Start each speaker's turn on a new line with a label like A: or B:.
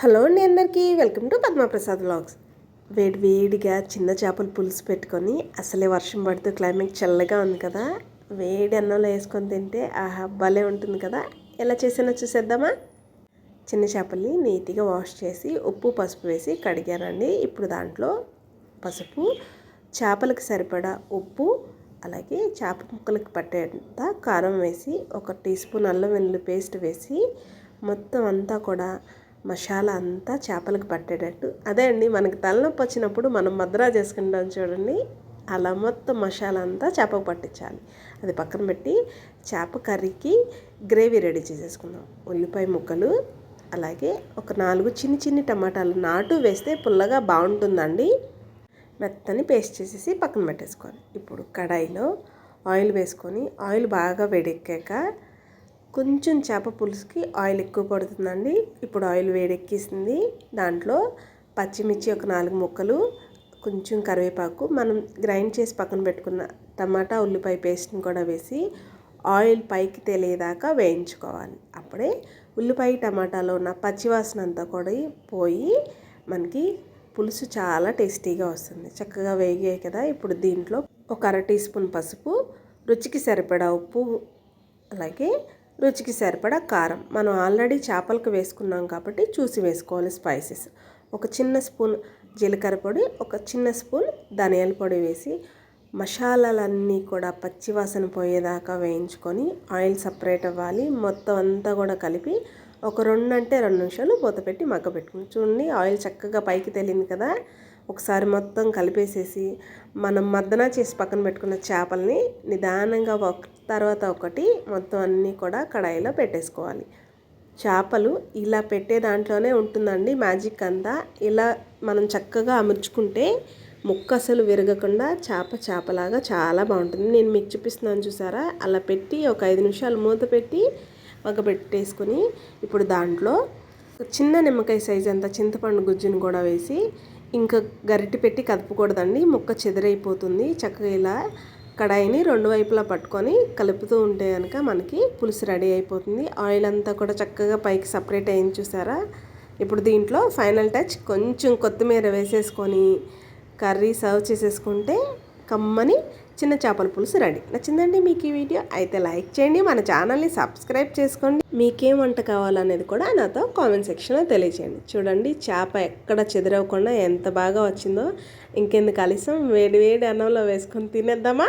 A: Hello అండి అందరికీ welcome to Padma Prasad vlogs. వేడి వేడిగా చిన్న చేపల పులుసు పెట్టుకొని అసలే వర్షం పడుతూ క్లైమేట్ చల్లగా ఉంది కదా. వేడి అన్నంలో వేసుకొని తింటే ఆహా భలే ఉంటుంది కదా. ఎలా చేసానో చూసేద్దామా? చిన్న చేపల్ని నీట్గా వాష్ చేసి ఉప్పు పసుపు వేసి కడిగానండి. ఇప్పుడు దాంట్లో పసుపు చేపలకు సరిపడా ఉప్పు అలాగే చేప ముక్కలకు పట్టేంత కారం వేసి ఒక టీ స్పూన్ అల్లం వెల్లుల్లి పేస్ట్ వేసి మొత్తం అంతా కూడా మసాలా అంతా చేపలకు పట్టేటట్టు. అదే అండి మనకి తలనొప్పి వచ్చినప్పుడు మనం మద్రా చేసుకుంటాం చూడండి అలా మొత్తం మసాలా అంతా చేపకు పట్టించాలి. అది పక్కన పెట్టి చేప కర్రీకి గ్రేవీ రెడీ చేసేసుకుందాం. ఉల్లిపాయ ముక్కలు అలాగే ఒక నాలుగు చిన్ని చిన్ని టమాటాలు నాటు వేస్తే పుల్లగా బాగుంటుందండి. మెత్తని పేస్ట్ చేసేసి పక్కన పెట్టేసుకోవాలి. ఇప్పుడు కడాయిలో ఆయిల్ వేసుకొని ఆయిల్ బాగా వేడెక్కాక కొంచెం చేప పులుసుకి ఆయిల్ ఎక్కువ పడుతుందండి. ఇప్పుడు ఆయిల్ వేడెక్కిస్తుంది దాంట్లో పచ్చిమిర్చి ఒక నాలుగు ముక్కలు కొంచెం కరివేపాకు. మనం గ్రైండ్ చేసి పక్కన పెట్టుకున్న టమాటా ఉల్లిపాయ పేస్ట్ని కూడా వేసి ఆయిల్ పైకి తెలియదాకా వేయించుకోవాలి. అప్పుడే ఉల్లిపాయ టమాటాలో ఉన్న పచ్చివాసన అంతా కూడా పోయి మనకి పులుసు చాలా టేస్టీగా వస్తుంది. చక్కగా వేగాయి కదా. ఇప్పుడు దీంట్లో ఒక అర టీ స్పూన్ పసుపు రుచికి సరిపడా ఉప్పు అలాగే రుచికి సరిపడా కారం. మనం ఆల్రెడీ చేపలకు వేసుకున్నాం కాబట్టి చూసి వేసుకోవాలి స్పైసెస్. ఒక చిన్న స్పూన్ జీలకర్ర పొడి ఒక చిన్న స్పూన్ ధనియాల పొడి వేసి మసాలాలన్నీ కూడా పచ్చివాసన పోయేదాకా వేయించుకొని ఆయిల్ సపరేట్ అవ్వాలి. మొత్తం అంతా కూడా కలిపి ఒక రెండు అంటే రెండు నిమిషాలు మూత పెట్టి మగ్గ పెట్టుకుని చూడండి ఆయిల్ చక్కగా పైకి తెలియదు కదా. ఒకసారి మొత్తం కలిపేసేసి మనం మద్దన చేసి పక్కన పెట్టుకున్న చేపల్ని నిదానంగా ఒక తర్వాత ఒకటి మొత్తం అన్నీ కూడా కడాయిలో పెట్టేసుకోవాలి. చేపలు ఇలా పెట్టే దాంట్లోనే ఉంటుందండి మ్యాజిక్ అంతా. ఇలా మనం చక్కగా అమర్చుకుంటే ముక్క అసలు విరగకుండా చేప చేపలాగా చాలా బాగుంటుంది. నేను మీకు చూపిస్తున్నాను చూసారా? అలా పెట్టి ఒక ఐదు నిమిషాలు మూత పెట్టి ఒక పెట్టేసుకొని ఇప్పుడు దాంట్లో చిన్న నిమ్మకాయ సైజ్ అంత చింతపండు గుజ్జును కూడా వేసి ఇంకా గరిటె పెట్టి కదపకూడదండి. ముక్క చెదిరైపోతుంది. చక్కగా ఇలా కడాయిని రెండు వైపులా పట్టుకొని కలుపుతూ ఉంటే కనుక మనకి పులుసు రెడీ అయిపోతుంది. ఆయిల్ అంతా కూడా చక్కగా పైకి సపరేట్ అయింది చూసారా? ఇప్పుడు దీంట్లో ఫైనల్ టచ్ కొంచెం కొత్తిమీర వేసేసుకొని కర్రీ సర్వ్ చేసేసుకుంటే కమ్మని చిన్న చేపల పులుసు రెడీ. నచ్చిందండి మీకు ఈ వీడియో అయితే లైక్ చేయండి మన ఛానల్ని సబ్స్క్రైబ్ చేసుకోండి. మీకేం వంట కావాలనేది కూడా నాతో కామెంట్ సెక్షన్లో తెలియచేయండి. చూడండి చేప ఎక్కడ చెదిరవకుండా ఎంత బాగా వచ్చిందో. ఇంకెందుకు కలిసం వేడి వేడి అన్నంలో వేసుకొని తినేద్దామా?